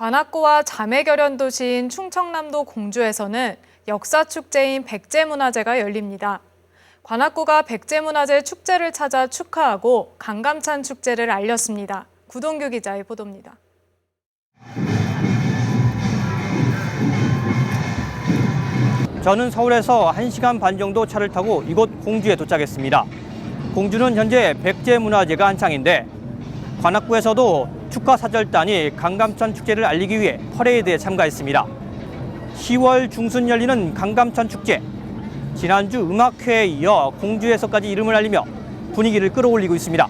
관악구와 자매결연 도시인 충청남도 공주에서는 역사 축제인 백제문화제가 열립니다. 관악구가 백제문화제 축제를 찾아 축하하고 강감찬 축제를 알렸습니다. 구동규 기자의 보도입니다. 저는 서울에서 1시간 반 정도 차를 타고 이곳 공주에 도착했습니다. 공주는 현재 백제문화제가 한창인데 관악구에서도 축하사절단이 강감천 축제를 알리기 위해 퍼레이드에 참가했습니다. 10월 중순 열리는 강감천 축제. 지난주 음악회에 이어 공주에서까지 이름을 알리며 분위기를 끌어올리고 있습니다.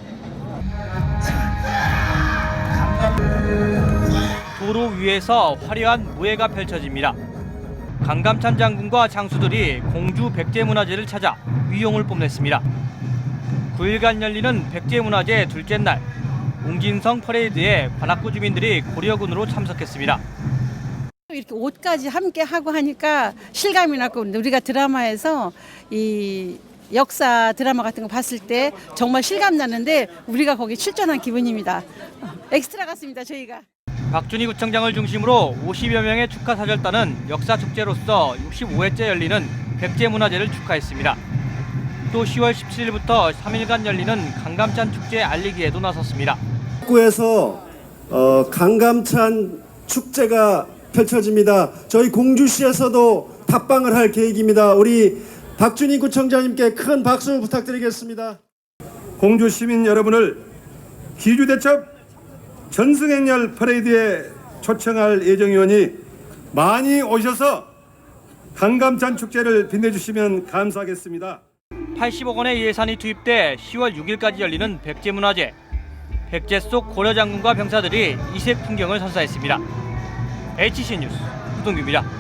도로 위에서 화려한 무예가 펼쳐집니다. 강감찬 장군과 장수들이 공주 백제문화제를 찾아 위용을 뽐냈습니다. 9일간 열리는 백제문화제 둘째 날 웅진성 퍼레이드에 관악구 주민들이 고려군으로 참석했습니다. 이렇게 옷까지 함께 하고 하니까 실감이 나고 우리가 드라마에서 이 역사 드라마 같은 거 봤을 때 정말 실감 나는데 우리가 거기 출전한 기분입니다. 어, 엑스트라 같습니다 저희가. 박준희 구청장을 중심으로 50여 명의 축하 사절단은 역사 축제로서 65회째 열리는 백제 문화제를 축하했습니다. 또 10월 17일부터 3일간 열리는 강감찬 축제 알리기에도 나섰습니다. 구에서 어, 강감찬 축제가 펼쳐집니다. 저희 공주시에서도 탑방을 할 계획입니다. 우리 박준희 구청장님께 큰 박수 부탁드리겠습니다. 공주 시민 여러분을 기주대첩 전승행렬 퍼레이드에 초청할 예정이오니 많이 오셔서 강감찬 축제를 빛내주시면 감사하겠습니다. 80억 원의 예산이 투입돼 10월 6일까지 열리는 백제문화제. 백제 속 고려 장군과 병사들이 이색 풍경을 선사했습니다. HC 뉴스 구동규입니다.